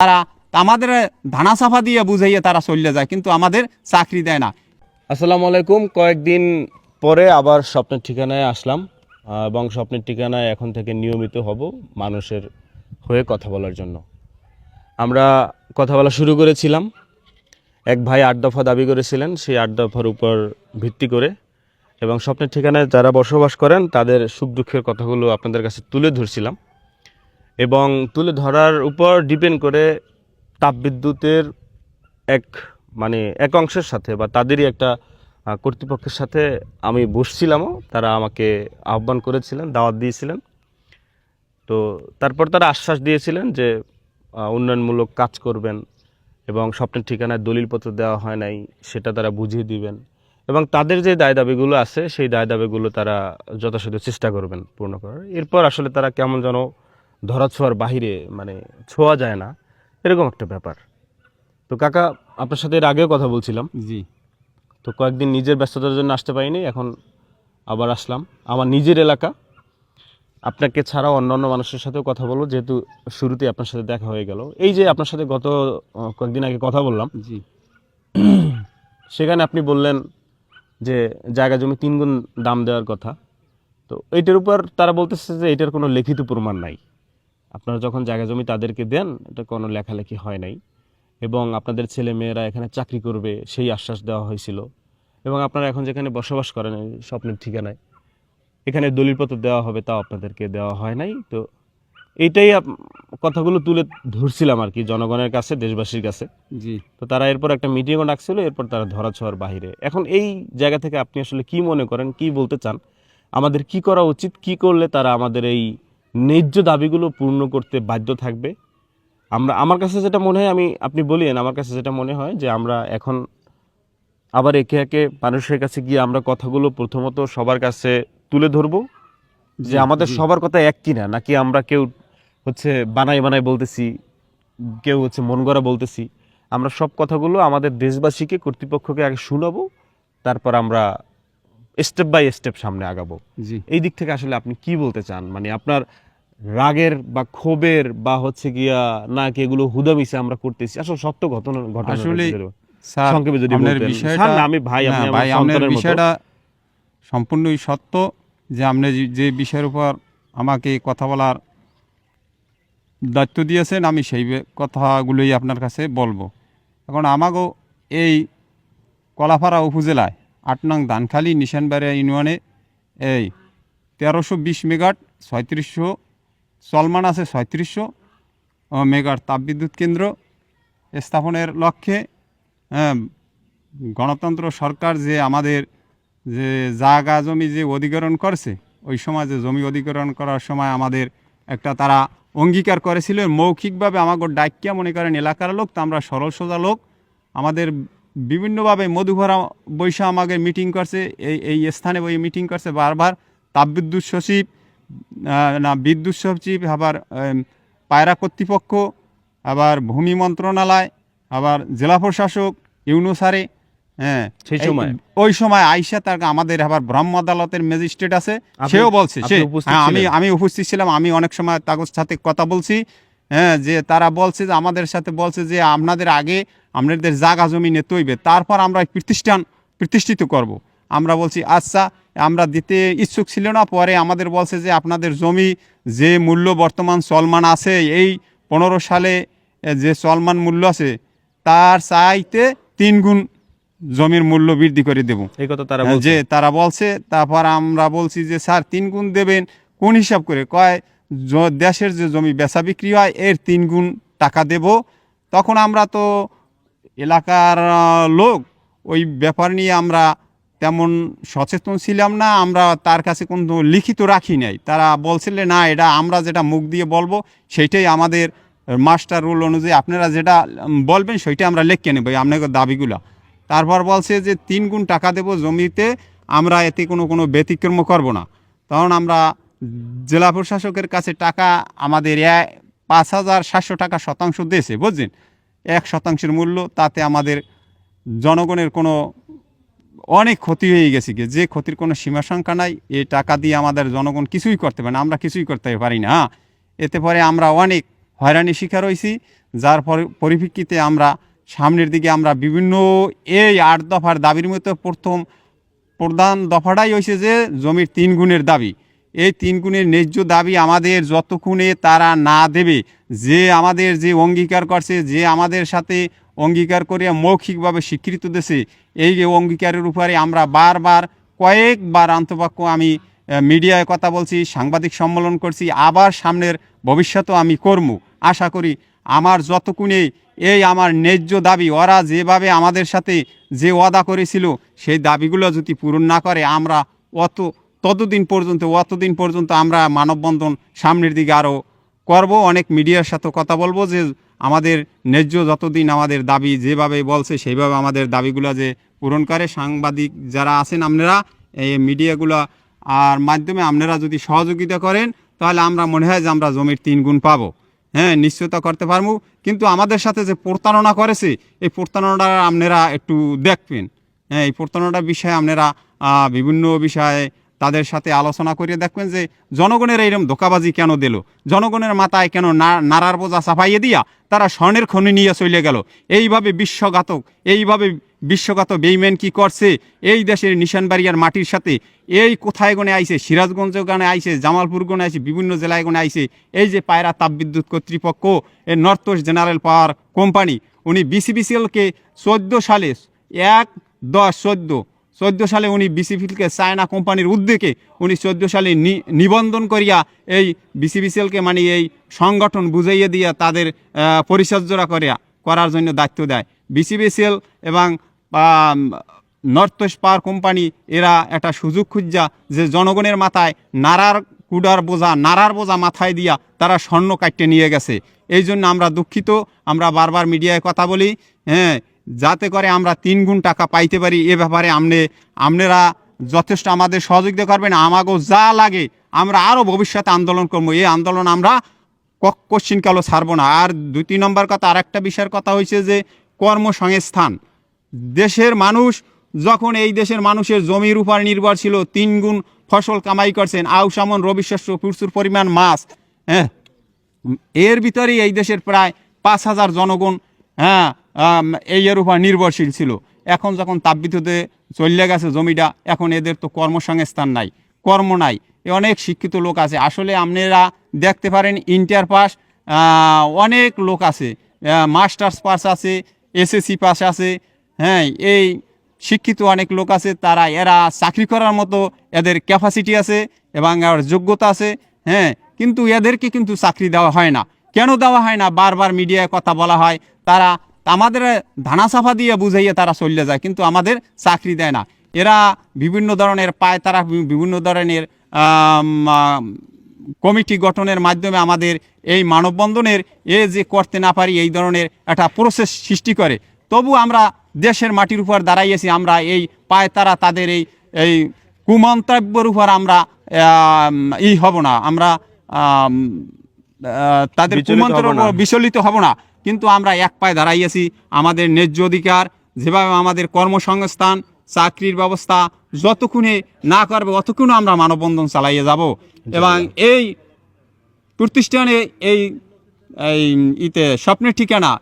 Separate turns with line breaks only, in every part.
তারা আমাদের ধানা সাফা দিয়ে বুঝাইয়ে তারা চলে যায়, কিন্তু আমাদের চাকরি দেয় না।
আসসালামু আলাইকুম। কয়েকদিন পরে আবার স্বপ্নের ঠিকানায় আসলাম এবং স্বপ্নের ঠিকানায় এখন থেকে নিয়মিত হব মানুষের হয়ে কথা বলার জন্য। আমরা কথা বলা শুরু করেছিলাম। এক ভাই আট দফা দাবি করেছিলেন, সেই আট দফার উপর ভিত্তি করে। এবং স্বপ্নের ঠিকানায় যারা বসবাস করেন, তাদের সুখ দুঃখের কথাগুলো আপনাদের কাছে তুলে ধরছিলাম। এবং তুলে ধরার উপর ডিপেন্ড করে তাপবিদ্যুতের এক মানে এক অংশের সাথে বা তাদেরই একটা কর্তৃপক্ষের সাথে আমি বসছিলামও, তারা আমাকে আহ্বান করেছিলেন, দাওয়াত দিয়েছিলেন। তো তারপর তারা আশ্বাস দিয়েছিলেন যে উন্নয়নমূলক কাজ করবেন এবং স্বপ্নের ঠিকানায় দলিলপত্র দেওয়া হয় নাই, সেটা তারা বুঝিয়ে দিবেন। এবং তাদের যে দায় দাবিগুলো আছে, সেই দায় দাবিগুলো তারা যথাসাধ্য চেষ্টা করবেন পূর্ণ করার। এরপর আসলে তারা কেমন যেন ধরা ছোঁয়ার বাহিরে মানে ছোঁয়া যায় না। এরকম একটা ব্যাপার। তো কাকা আপনার সাথে এর আগেও কথা বলছিলাম।
জি।
তো কয়েকদিন নিজের ব্যস্ততার জন্য আসতে পারিনি এখন আবার আসলাম। আমার নিজের এলাকা। আপনাকে ছাড়াও অন্যান্য মানুষের সাথেও কথা বলব যেহেতু শুরুতেই আপনার সাথে দেখা হয়ে গেল। এই যে আপনার সাথে গত কয়েকদিন আগে কথা বললাম।
জি।
সেখানে আপনি বললেন যে জায়গা জমি তিনগুণ দাম দেওয়ার কথা। তো এইটার উপর তারা বলতেছে যে এটার কোনো লিখিত প্রমাণ নাই। আপনারা যখন জায়গা জমি তাদেরকে দেন এটা কোনো লেখালেখি হয় নাই। এবং আপনাদের ছেলে মেয়েরা এখানে চাকরি করবে সেই আশ্বাস দেওয়া হয়েছিল। এবং আপনারা এখন যেখানে বসবাস করেন এই স্বপ্নের ঠিকানায় এখানে দলিলপত্র দেওয়া হবে তাও আপনাদেরকে দেওয়া হয় নাই। তো এইটাই কথাগুলো তুলে ধরছিলাম আর কি জনগণের কাছে দেশবাসীর কাছে।
জি।
তো তারা এরপর একটা মিটিংও ডাকছিল এরপর তারা ধরা ছোঁয়ার বাহিরে। এখন এই জায়গা থেকে আপনি আসলে কি মনে করেন কি বলতে চান? আমাদের কি করা উচিত কি করলে তারা আমাদের এই ন্যায্য দাবিগুলো পূর্ণ করতে বাধ্য থাকবে। আমরা আমার কাছে যেটা মনে হয় আমি আপনি বলিয়েন আমার কাছে যেটা মনে হয় যে আমরা এখন আবার একে একে মানুষের কাছে গিয়ে আমরা কথাগুলো প্রথমত সবার কাছে তুলে ধরবো যে আমাদের সবার কথা এক কিনা নাকি আমরা কেউ হচ্ছে বানাই বানাই বলতেছি কেউ হচ্ছে মন গড়া বলতেছি। আমরা সব কথাগুলো আমাদের দেশবাসীকে কর্তৃপক্ষকে আগে শুনাবো তারপর আমরা স্টেপ বাই স্টেপ সামনে আগাবো।
জি।
এই দিক থেকে আসলে আপনি কি বলতে চান? মানে আপনার রাগের বা ক্ষোভের বা হচ্ছে গিয়া না কি এগুলো হুদামিসে আমরা করতেছি। আসলে সত্য ঘটনা ঘটনা
আসলে স্যার
সংক্ষেপে যদি
বিষয়টা
আমি ভাই,
ভাই আপনার বিষয়টা সম্পূর্ণই সত্য যে আপনি যে- বিষয়ের উপর আমাকে কথা বলার দায়িত্ব দিয়েছেন আমি সেই কথাগুলোই আপনার কাছে বলব। এখন আমাকেও এই কলাপাড়া উপজেলায় আট নং ধানখালী নিশানবাড়িয়া ইউনিয়নে এই তেরোশো বিশ মেগাট ছয়ত্রিশশো চলমান আছে ছয়ত্রিশশো মেগাট তাপবিদ্যুৎ কেন্দ্র স্থাপনের লক্ষ্যে হ্যাঁ, গণতন্ত্র সরকার যে আমাদের যে জায়গা জমি যে অধিগ্রহণ করছে ওই সময় যে জমি অধিগ্রহণ করার সময় আমাদের একটা তারা অঙ্গীকার করেছিল মৌখিকভাবে আমাকে ডাকিয়া মনে করেন এলাকার লোক তো আমরা সরল সোজা লোক আমাদের বিভিন্নভাবে মধুভরা বৈশা আমাকে মিটিং করছে এই এই স্থানে ওই মিটিং করছে বারবার তাপবিদ্যুৎ সচিব না বিদ্যুৎ সচিব আবার পায়রা কর্তৃপক্ষ আবার ভূমি মন্ত্রণালয় আবার জেলা প্রশাসক ইউনুসারে হ্যাঁ
সেই সময়?
ওই সময় আইসা তার আমাদের আবার ব্রহ্ম আদালতের ম্যাজিস্ট্রেট আছে সেও বলছে সে হ্যাঁ, আমি আমি উপস্থিত ছিলাম আমি অনেক সময় তাদের সাথে কথা বলছি হ্যাঁ যে তারা বলছে যে আমাদের সাথে বলছে যে আপনাদের আগে আপনাদের জায়গা জমি নিতে হইবে তারপর আমরা প্রতিষ্ঠান প্রতিষ্ঠিত করব। আমরা বলছি আচ্ছা আমরা দিতে ইচ্ছুক ছিল না। পরে আমাদের বলছে যে আপনাদের জমি যে মূল্য বর্তমান চলমান আছে এই পনেরো সালে যে চলমান মূল্য আছে তার চাইতে তিন গুণ জমির মূল্য বৃদ্ধি করে দেব।
এই কথা তারা
যে তারা বলছে তারপর আমরা বলছি যে স্যার তিন গুণ দেবেন। কোন হিসাব করে? কয় দেশের যে জমি বেচা বিক্রি হয় এর তিন গুণ টাকা দেব। তখন আমরা তো এলাকার লোক ওই ব্যাপার নিয়ে আমরা তেমন সচেতন ছিলাম না, আমরা তার কাছে কোনো লিখিত রাখি নাই। তারা বলছিলে না, এটা আমরা যেটা মুখ দিয়ে বলব, সেইটাই আমাদের মাস্টার রুল অনুযায়ী আপনারা যেটা বলবেন, সেইটা আমরা লিখে নেব আপনাদের দাবিগুলো। তারপর বলছে যে, তিন গুণ টাকা দেব জমিতে, আমরা এতে কোনো কোনো ব্যতিক্রম করব না। তখন আমরা জেলা প্রশাসকের কাছে টাকা, আমাদের পাঁচ হাজার সাতশো টাকা শতাংশ দিয়েছে, বুঝছেন? এক শতাংশের মূল্য, তাতে আমাদের জনগণের কোনো অনেক ক্ষতি হয়ে গেছে যে ক্ষতির কোনো সীমা সংখ্যা নাই এই টাকা দিয়ে আমাদের জনগণ কিছুই করতে পারে না, আমরা কিছুই করতে পারি না হ্যাঁ। এতে পরে আমরা অনেক হয়রানি শিকার হয়েছি, যার পরি- পরিপ্রেক্ষিতে আমরা সামনের দিকে আমরা বিভিন্ন এই আট দফার দাবির মতো প্রথম প্রধান দফাটাই হয়েছে যে জমির তিন গুণের দাবি এই তিন গুণের ন্যায্য দাবি আমাদের যতক্ষণে তারা না দেবে, যে আমাদের যে অঙ্গীকার করছে, যে আমাদের সাথে অঙ্গীকার করিয়া মৌখিকভাবে স্বীকৃত দেশে এই যে অঙ্গীকারের উপরে আমরা বারবার, কয়েকবার আন্তপাক্য আমি মিডিয়ায় কথা বলছি, সাংবাদিক সম্মেলন করছি, আবার সামনের ভবিষ্যতেও আমি করব আশা করি আমার যতক্ষণে এই আমার ন্যায্য দাবি, ওরা যেভাবে আমাদের সাথে যে ওয়াদা করেছিল, সেই দাবিগুলো যদি পূরণ না করে, আমরা অত, ততদিন পর্যন্ত, অতদিন পর্যন্ত আমরা মানববন্ধন সামনের দিকে আরও করব। অনেক মিডিয়ার সাথে কথা বলব যে আমাদের ন্যায্য যতদিন আমাদের দাবি যেভাবে বলছে, সেইভাবে আমাদের দাবিগুলো যে পূরণ করে। সাংবাদিক যারা আছেন আপনারা, এই মিডিয়াগুলো, আর মাধ্যমে আপনারা যদি সহযোগিতা করেন, তাহলে আমরা মনে হয় যে আমরা জমির তিন গুণ পাবো। হ্যাঁ নিশ্চয়তা করতে পারব। কিন্তু আমাদের সাথে যে প্রতারণা করেছে, এই প্রতারণাটা আপনারা একটু দেখবেন। হ্যাঁ এই প্রতারণার বিষয়ে আপনারা বিভিন্ন বিষয়ে তাদের সাথে আলোচনা করে দেখবেন যে জনগণের এইরকম ধোকাবাজি কেন দিল? জনগণের মাথায় কেন নাড়ার বোঝা চাপাইয়ে দিয়া তারা স্বর্ণের খনি নিয়ে চলে গেল। এইভাবে বিশ্বঘাতক এইভাবে বিশ্বঘাতক বেইমেন কি করছে? এই দেশের নিশানবাড়িয়ার মাটির সাথে এই কোথায় গণে আইছে? সিরাজগঞ্জ গনে আইছে, জামালপুর গনে আইছে, বিভিন্ন জেলায় গনে আইছে। এই যে পায়রা তাপবিদ্যুৎ কর্তৃপক্ষ এর north west general power company, উনি বিসিবিসিএলকে চোদ্দ সালে, এক, দশ, চোদ্দ চোদ্দ সালে উনি বিসিবিসিএলকে চায়না কোম্পানির উদ্যোগে উনি চোদ্দ সালে নিবন্ধন করিয়া এই বিসিবিসিএলকে মানে এই সংগঠন বুঝাইয়ে দিয়া তাদের পরিচর্যা করিয়া, করার জন্য দায়িত্ব দেয়। বিসিবিসিএল এবং নর্থ ওয়েস্ট পাওয়ার কোম্পানি, এরা একটা সুযোগ খুঁজা যে জনগণের মাথায় নারার কুডার বোঝা, নারার বোঝা মাথায় দিয়া তারা স্বর্ণ কাটতে নিয়ে গেছে। এই জন্য আমরা দুঃখিত, আমরা বারবার মিডিয়ায় কথা বলি হ্যাঁ যাতে করে আমরা তিন গুণ টাকা পাইতে পারি, এ ব্যাপারে আমনে আপনারা যথেষ্ট আমাদের সহযোগিতা করবেন। আমাকেও যা লাগে আমরা আরও ভবিষ্যতে আন্দোলন করব। এই আন্দোলন আমরা কোশ্চিনকালও ছাড়বো না। আর দুই, তিন নম্বর কথা আর একটা বিষয়ের কথা হয়েছে যে কর্মসংস্থান। দেশের মানুষ যখন এই দেশের মানুষের জমির উপর নির্ভর ছিল, তিন গুণ ফসল কামাই করছেন আউসামন রবি শস্য, প্রচুর পরিমাণ মাছ হ্যাঁ? এর ভিতরেই এই দেশের প্রায় পাঁচ হাজার জনগণ হ্যাঁ এই এর উপর নির্ভরশীল ছিল। এখন যখন তাপবিদ্যুতে চলে গেছে জমিটা, এখন এদের তো কর্মসংস্থান নাই, কর্ম নাই। অনেক শিক্ষিত লোক আছে। আসলে আপনারা দেখতে পারেন, ইন্টার পাস অনেক লোক আছে। মাস্টার্স পাস আছে, এসএসসি পাস আছে হ্যাঁ এই শিক্ষিত অনেক লোক আছে, তারা, এরা চাকরি করার মতো এদের ক্যাপাসিটি আছে এবং যোগ্যতা আছে হ্যাঁ কিন্তু এদেরকে কিন্তু চাকরি দেওয়া হয় না। কেন দেওয়া হয় না? বারবার মিডিয়ায় কথা বলা হয় তারা আমাদের ধানা সাফা দিয়ে বুঝাইয়ে তারা চলে যায় কিন্তু আমাদের চাকরি দেয় না। এরা বিভিন্ন ধরনের পায় তারা বিভিন্ন ধরনের কমিটি গঠনের মাধ্যমে আমাদের এই মানববন্ধনের এ যে করতে না পারি এই ধরনের একটা প্রসেস সৃষ্টি করে। তবু আমরা দেশের মাটির উপর দাঁড়াইয়েছি আমরা এই পায় তারা তাদের এই এই কুমন্তব্যের উপর আমরা ই হব না আমরা তাদের। উপর বিচলিত হব না। কিন্তু আমরা এক পায়ে দাঁড়াইয়েছি আমাদের ন্যায্য অধিকার যেভাবে আমাদের কর্মসংস্থান চাকরির ব্যবস্থা যতক্ষণে না করবে অতক্ষণ আমরা মানববন্ধন চালাইয়ে যাব। এবং এই প্রতিষ্ঠানে এই এই ইতে স্বপ্নের ঠিকানা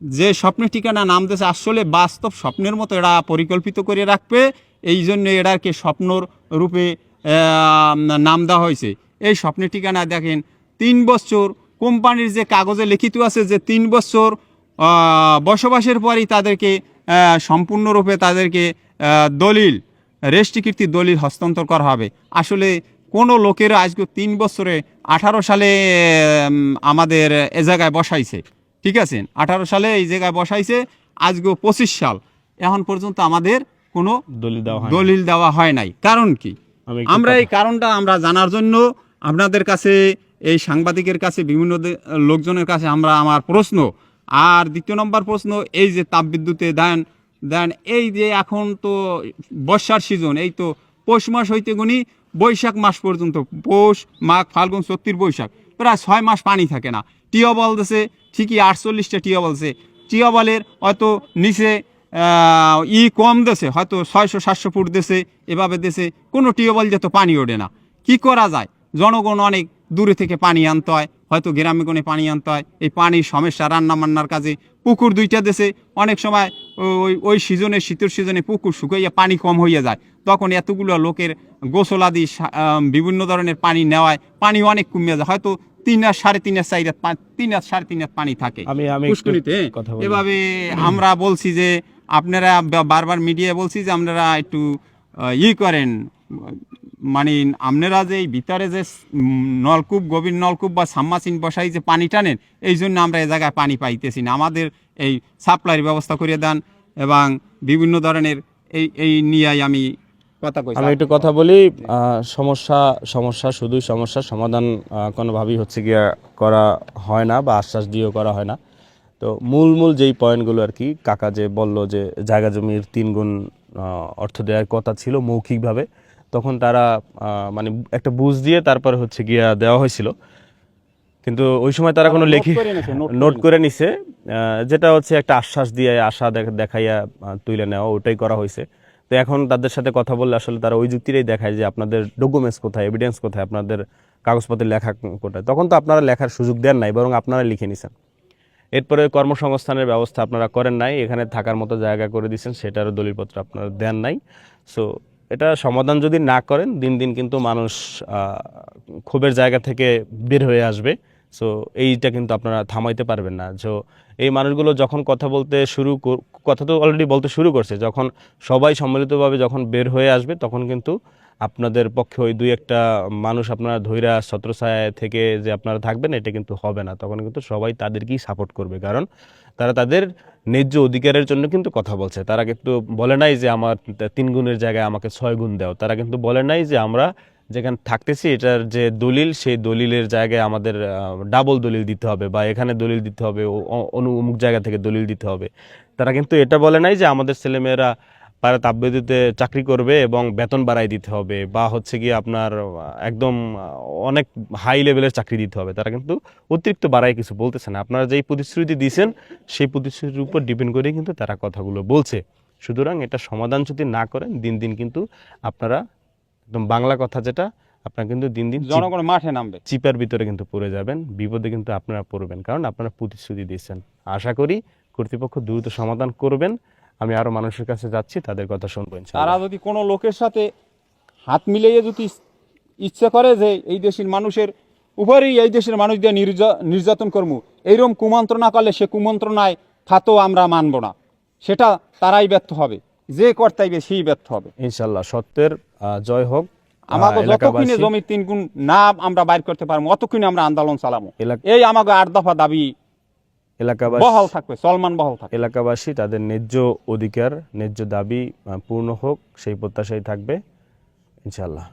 যে স্বপ্নের ঠিকানা নাম দিয়েছে আসলে বাস্তব স্বপ্নের মতো এরা পরিকল্পিত করে রাখবে। এই জন্য এরাকে স্বপ্নর রূপে নাম দেওয়া হয়েছে। এই স্বপ্নের ঠিকানা দেখেন তিন বছর কোম্পানির যে কাগজে লিখিত আছে যে তিন বছর বসবাসের পরই তাদেরকে সম্পূর্ণরূপে তাদেরকে দলিল রেষ্টিকীর্তি দলিল হস্তান্তর করা হবে। আসলে কোনো লোকেরা আজকে তিন বছরে আঠারো সালে আমাদের এ জায়গায় বসাইছে। ঠিক আছে? আঠারো সালে এই জায়গায় বসাইছে আজকে পঁচিশ সাল। এখন পর্যন্ত আমাদের কোনো
দলিল দেওয়া
দলিল দেওয়া হয় নাই। কারণ কি? আমরা এই কারণটা আমরা জানার জন্য আপনাদের কাছে এই সাংবাদিকের কাছে, বিভিন্ন লোকজনের কাছে আমরা আমার প্রশ্ন। আর দ্বিতীয় নম্বর প্রশ্ন, এই যে তাপবিদ্যুতে দেন দেন, এই যে এখন তো বর্ষার সিজন এই তো পৌষ মাস হইতে গুনি বৈশাখ মাস পর্যন্ত। পৌষ, মাঘ, ফাল্গুন সত্তির বৈশাখ। প্রায় ছয় মাস পানি থাকে না। টিউবওয়েল দেশে ঠিকই আটচল্লিশটা টিউবওয়েল আছে টিউবওয়েলের হয়তো নিচে ই কম দেশে হয়তো ছয়শো, সাতশো ফুট দেশে এভাবে দেশে কোনো টিউবওয়েল যেত পানি ওঠে না। কি করা যায়? জনগণ অনেক দূরে থেকে পানি আনতে হয় হয়তো গ্রামে কোণে পানি আনতে হয়। এই পানির সমস্যা রান্না বান্নার কাজে পুকুর দুইটা দেশে অনেক সময় ওই ওই সিজনে শীতের সিজনে পুকুর শুকাইয়া পানি কম হইয়া যায়। তখন এতগুলো লোকের গোসলাদি সা- আম, বিভিন্ন ধরনের পানি নেওয়ায় পানি অনেক কমে যায়। হয়তো তিন আর সাড়ে তিন আর চার তিন আর সাড়ে তিন হাত পানি থাকে। এভাবে আমরা বলছি যে আপনারা বারবার মিডিয়া বলছি যে আপনারা একটু ই করেন। মানে আপনারা যে এই ভিতরে যে নলকূপ, গভীর নলকূপ বা সাম্মাসিন বসাই যে পানি টানেন, এই জন্য আমরা এই জায়গায় পানি পাইতেছি না। আমাদের এই সাপ্লাইয়ের ব্যবস্থা করে দেন এবং বিভিন্ন ধরনের এই এই নিয়ে আমি কথা কই
আমি একটু কথা বলি সমস্যা সমস্যা শুধুই সমস্যা, সমাধান কোনোভাবেই হচ্ছে গিয়া করা হয় না বা আশ্বাস দিয়েও করা হয় না। তো মূল মূল যেই পয়েন্টগুলো আর কি, কাকা যে বলল যে জায়গা জমির তিন গুণ অর্থ দেওয়ার কথা ছিল মৌখিকভাবে তখন তারা মানে একটা বুঝ দিয়ে তারপর হচ্ছে গিয়া দেওয়া হয়েছিল। কিন্তু ওই সময় তারা কোনো লেখি
নোট করে
নিছে। যেটা হচ্ছে একটা আশ্বাস দিয়ে আশা দেখ- দেখাইয়া তুলে নেওয়া ওটাই করা হয়েছে। তো এখন তাদের সাথে কথা বললে আসলে তারা ওই যুক্তিটাই দেখায় যে আপনাদের ডকুমেন্টস কোথায় এভিডেন্স কোথায় আপনাদের কাগজপত্রে লেখা কোথায়। তখন তো আপনারা লেখার সুযোগ দেন নাই বরং আপনারা লিখে নিছেন। এরপরে কর্মসংস্থানের ব্যবস্থা আপনারা করেন নাই এখানে থাকার মতো জায়গা করে দিয়েছেন সেটারও দলিলপত্র আপনারা দেন নাই। সো এটা সমাধান যদি না করেন, দিন দিন কিন্তু মানুষ ক্ষোভের জায়গা থেকে বের হয়ে আসবে। সো এইটা কিন্তু আপনারা থামাইতে পারবেন না। সো এই মানুষগুলো যখন কথা বলতে শুরু কথা তো অলরেডি বলতে শুরু করছে। যখন সবাই সম্মিলিতভাবে যখন বের হয়ে আসবে, তখন কিন্তু আপনাদের পক্ষে ওই দুই একটা মানুষ আপনারা ধৈরা ছত্রছায়া থেকে যে আপনারা থাকবেন, এটা কিন্তু হবে না। তখন কিন্তু সবাই তাদেরকেই সাপোর্ট করবে। কারণ তারা তাদের ন্যায্য অধিকারের জন্য কিন্তু কথা বলছে। তারা কিন্তু বলে নাই যে আমার তিন গুণের জায়গায় আমাকে ছয় গুণ দাও। তারা কিন্তু বলে নাই যে আমরা যেখানে থাকতেছি, এটার যে দলিল, সেই দলিলের জায়গায় আমাদের ডাবল দলিল দিতে হবে বা এখানে দলিল দিতে হবে অনু, অমুক জায়গা থেকে দলিল দিতে হবে। তারা কিন্তু এটা বলে নাই যে আমাদের ছেলেমেয়েরা পাড়া তাপবিদ্যুতে চাকরি করবে এবং বেতন বাড়াই দিতে হবে বা হচ্ছে গিয়ে আপনার একদম অনেক হাই লেভেলের চাকরি দিতে হবে। তারা কিন্তু অতিরিক্ত বাড়াই কিছু বলতেছে না। আপনারা যেই প্রতিশ্রুতি দিয়েছেন সেই প্রতিশ্রুতির উপর ডিপেন্ড করেই কিন্তু তারা কথাগুলো বলছে। সুতরাং এটা সমাধান যদি না করেন দিন দিন কিন্তু আপনারা একদম বাংলা কথা যেটা আপনারা কিন্তু দিন দিন
জনগণ মাঠে নামবে।
চিপার ভিতরে কিন্তু পড়ে যাবেন বিপদে কিন্তু আপনারা পড়বেন। কারণ আপনারা প্রতিশ্রুতি দিয়েছেন। আশা করি কর্তৃপক্ষ দ্রুত সমাধান করবেন। আমি আরও মানুষের কাছে যাচ্ছি তাদের কথা শুনব
তারা যদি কোনো লোকের সাথে হাত মিলিয়ে যদি ইচ্ছা করে যে এই দেশের মানুষের উপরেই এই দেশের মানুষদের নির্যা- নির্যাতন করব এইরকম কুমন্ত্রণা করলে সে কুমন্ত্রণায় খাতো আমরা মানব না। সেটা তারাই ব্যর্থ হবে যে কর্তাইবে সেই ব্যর্থ হবে।
ইনশাল্লাহ সত্যের জয় হোক
আমাকে যতক্ষণে জমির তিন গুণ না আমরা বাইর করতে পারব অতক্ষণে আমরা আন্দোলন চালাবো। এই আমাকে আট দফা দাবি
এলাকাবাসী
বহাল থাকবে চলমান বহাল থাকবে।
এলাকাবাসী তাদের ন্যায্য অধিকার ন্যায্য দাবি পূর্ণ হোক সেই প্রত্যাশাই থাকবে ইনশাল্লাহ